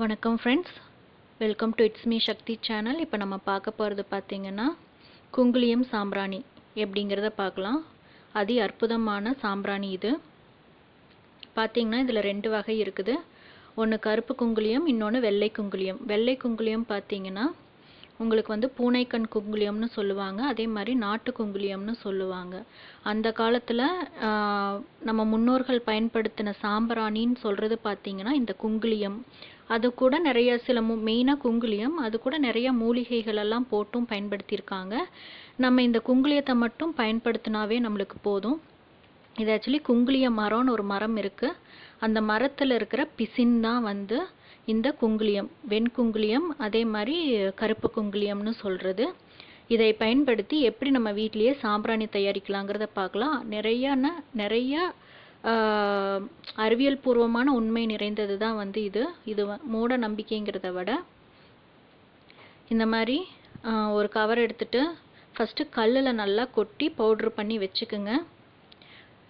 வணக்கம் friends welcome to it's me Sakthi channel இப்போ நம்ம பார்க்க போகிறது பார்த்தீங்கன்னா குங்குளியம் சாம்பிராணி. எப்படிங்கிறத பார்க்கலாம். அதி அற்புதமான சாம்பிராணி இது. பார்த்தீங்கன்னா இதில் ரெண்டு வகை இருக்குது. ஒன்று கருப்பு குங்குளியம் இன்னொன்று வெள்ளை குங்குளியம் வெள்ளை குங்குளியம் பார்த்தீங்கன்னா உங்களுக்கு வந்து பூனைக்கண் குங்குளியம்னு சொல்லுவாங்க. அதே மாதிரி நாட்டு குங்குளியம்னு சொல்லுவாங்க. அந்த காலத்தில் நம்ம முன்னோர்கள் பயன்படுத்தின சாம்பிராணின்னு சொல்கிறது பார்த்தீங்கன்னா இந்த குங்குளியம் அது கூட நிறைய சில மு மெயினாக குங்குலியம் அது கூட நிறைய மூலிகைகள் எல்லாம் போட்டும் பயன்படுத்தியிருக்காங்க. நம்ம இந்த குங்குலியத்தை மட்டும் பயன்படுத்தினாவே நம்மளுக்கு போதும். இது ஆக்சுவலி குங்குலிய மரம்னு ஒரு மரம் இருக்குது அந்த மரத்தில் இருக்கிற பிசின் தான் வந்து இந்த குங்குலியம் வெண்குங்குலியம் அதே மாதிரி கருப்பு குங்குலியம்னு சொல்கிறது இதை பயன்படுத்தி எப்படி நம்ம வீட்டிலேயே சாம்பிராணி தயாரிக்கலாங்கிறத பார்க்கலாம். நிறையான நிறையா அறிவியல் பூர்வமான உண்மை நிறைந்தது தான் வந்து இது. இது மூட நம்பிக்கைங்கிறத விட இந்த மாதிரி ஒரு கவர் எடுத்துட்டு ஃபஸ்ட்டு கல்லில் நல்லா கொட்டி பவுட்ரு பண்ணி வச்சுக்குங்க.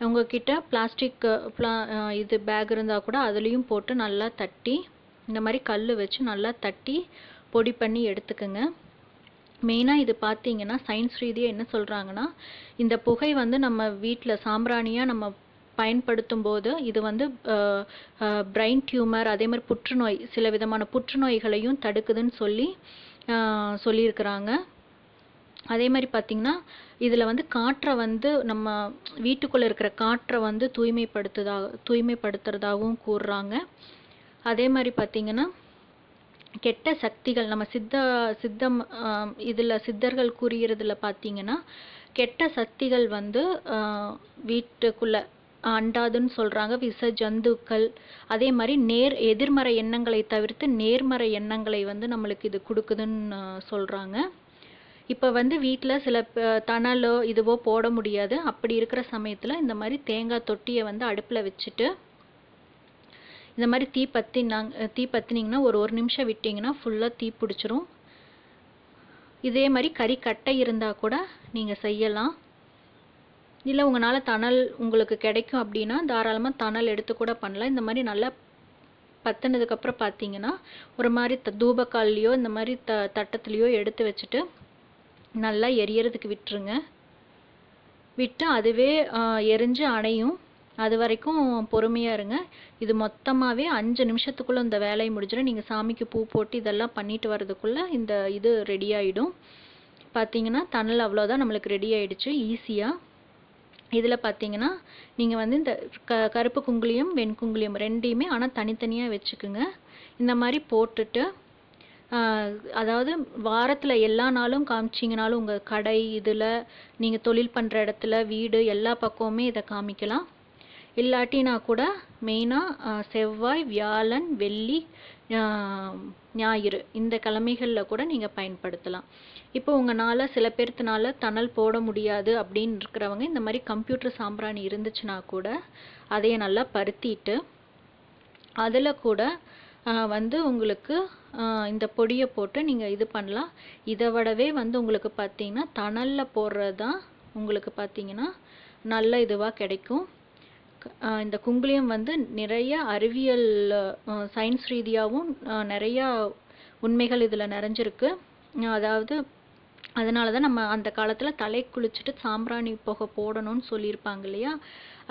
உங்ககிட்ட பிளாஸ்டிக் பிளா இது பேக் இருந்தால் கூட அதுலேயும் போட்டு நல்லா தட்டி இந்த மாதிரி கல் வச்சு நல்லா தட்டி பொடி பண்ணி எடுத்துக்கோங்க. மெயினாக இது பார்த்தீங்கன்னா சயின்ஸ் ரீதியாக என்ன சொல்கிறாங்கன்னா இந்த புகை வந்து நம்ம வீட்டில் சாம்பிராணியாக நம்ம பயன்படுத்தும் போது இது வந்து பிரெயின் டியூமர் அதே மாதிரி புற்றுநோய் சில விதமான புற்றுநோய்களையும் தடுக்குதுன்னு சொல்லி சொல்லியிருக்கிறாங்க. அதே மாதிரி பார்த்திங்கன்னா இதில் வந்து காற்றை வந்து நம்ம வீட்டுக்குள்ளே இருக்கிற காற்றை வந்து தூய்மைப்படுத்துதாக தூய்மைப்படுத்துறதாகவும் கூறுறாங்க. அதே மாதிரி பார்த்திங்கன்னா கெட்ட சக்திகள் நம்ம சித்த சித்தம் இதில் சித்தர்கள் கூறுகிறதுல பார்த்தீங்கன்னா கெட்ட சக்திகள் வந்து வீட்டுக்குள்ளே அண்டாதுன்னு சொல்கிறாங்க விச ஜந்துக்கள் அதே மாதிரி நேர் எதிர்மறை எண்ணங்களை தவிர்த்து நேர்மறை எண்ணங்களை வந்து நம்மளுக்கு இது கொடுக்குதுன்னு சொல்கிறாங்க இப்போ வந்து வீட்டில் சில தணலோ இதுவோ போட முடியாது. அப்படி இருக்கிற சமயத்தில் இந்த மாதிரி தேங்காய் தொட்டியை வந்து அடுப்பில் வச்சுட்டு இந்த மாதிரி தீ பற்றினாங்க தீ பற்றினீங்கன்னா ஒரு ஒரு நிமிஷம் விட்டிங்கன்னா ஃபுல்லாக தீ பிடிச்சிரும். இதே மாதிரி கறி கட்டை இருந்தால் கூட நீங்கள் செய்யலாம். இல்லை உங்களால் தணல் உங்களுக்கு கிடைக்கும் அப்படின்னா தாராளமாக தணல் எடுத்து கூட பண்ணலாம். இந்த மாதிரி நல்லா பத்தினதுக்கப்புறம் பார்த்தீங்கன்னா ஒரு மாதிரி த தூபக்கால்லையோ இந்த மாதிரி த தட்டத்துலேயோ எடுத்து வச்சுட்டு நல்லா எரியறதுக்கு விட்டுருங்க. விட்டு அதுவே எரிஞ்சு அணையும். அது வரைக்கும் பொறுமையாக இருங்க. இது மொத்தமாகவே அஞ்சு நிமிஷத்துக்குள்ளே இந்த வேலையை முடிஞ்சிடும். நீங்கள் சாமிக்கு பூ போட்டு இதெல்லாம் பண்ணிட்டு வர்றதுக்குள்ளே இந்த இது ரெடி ஆகிடும் பார்த்தீங்கன்னா தணல் அவ்வளோதான் நம்மளுக்கு ரெடி ஆகிடுச்சு ஈஸியாக இதில் பார்த்தீங்கன்னா நீங்கள் வந்து இந்த க கருப்பு குங்குளியம் வெண்குங்குலியும் ரெண்டையுமே ஆனால் தனித்தனியாக வச்சுக்குங்க. இந்த மாதிரி போட்டுட்டு அதாவது வாரத்தில் எல்லா நாளும் காமிச்சிங்கனாலும் உங்கள் கடை இதில் நீங்கள் தொழில் பண்ணுற இடத்துல வீடு எல்லா பக்கமுமே இதை காமிக்கலாம். இல்லாட்டினா கூட மெயினாக செவ்வாய் வியாழன் வெள்ளி ஞாயிறு இந்த கிழமைகளில் கூட நீங்கள் பயன்படுத்தலாம். இப்போ உங்களால் சில பேர்த்துனால தணல் போட முடியாது அப்படின்னு இருக்கிறவங்க இந்த மாதிரி கம்ப்யூட்டர் சாம்பிராணி இருந்துச்சுன்னா கூட அதையே நல்லா பருத்திட்டு அதில் கூட வந்து உங்களுக்கு இந்த பொடியை போட்டு நீங்கள் இது பண்ணலாம். இதை விடவே வந்து உங்களுக்கு பார்த்தீங்கன்னா தணலில் போடுறது தான் உங்களுக்கு பார்த்தீங்கன்னா நல்ல இதுவாக கிடைக்கும். இந்த குங்குளியம் வந்து நிறைய அறிவியல் சயின்ஸ் ரீதியாகவும் நிறையா உண்மைகள் இதில் நிறைஞ்சிருக்கு. அதாவது அதனால தான் நம்ம அந்த காலத்தில் தலை குளிச்சுட்டு சாம்பிராணி புகை போடணும்னு சொல்லியிருப்பாங்க இல்லையா?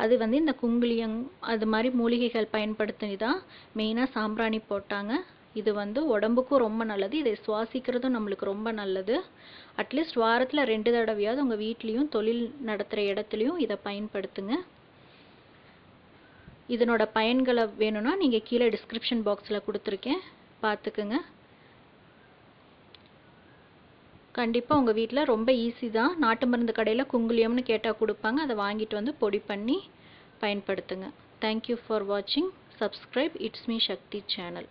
அது வந்து இந்த குங்குளியம் அது மாதிரி மூலிகைகள் பயன்படுத்தி தான் மெயினாக சாம்பிராணி போட்டாங்க. இது வந்து உடம்புக்கும் ரொம்ப நல்லது. இதை சுவாசிக்கிறதும் நம்மளுக்கு ரொம்ப நல்லது. அட்லீஸ்ட் வாரத்தில் ரெண்டு தடவையாவது உங்கள் வீட்லேயும் தொழில் நடத்துகிற இடத்துலையும் இதை பயன்படுத்துங்க. இதனோட பயன்களை வேணும்னா நீங்கள் கீழே டிஸ்கிரிப்ஷன் பாக்ஸில் கொடுத்துருக்கேன். பார்த்துக்குங்க. கண்டிப்பாக உங்கள் வீட்டில் ரொம்ப ஈஸி தான். நாட்டு மருந்து கடையில் குங்குலியம்னு கேட்டால் கொடுப்பாங்க. அதை வாங்கிட்டு வந்து பொடி பண்ணி பயன்படுத்துங்க. தேங்க்யூ ஃபார் வாட்சிங் subscribe it's me Sakthi channel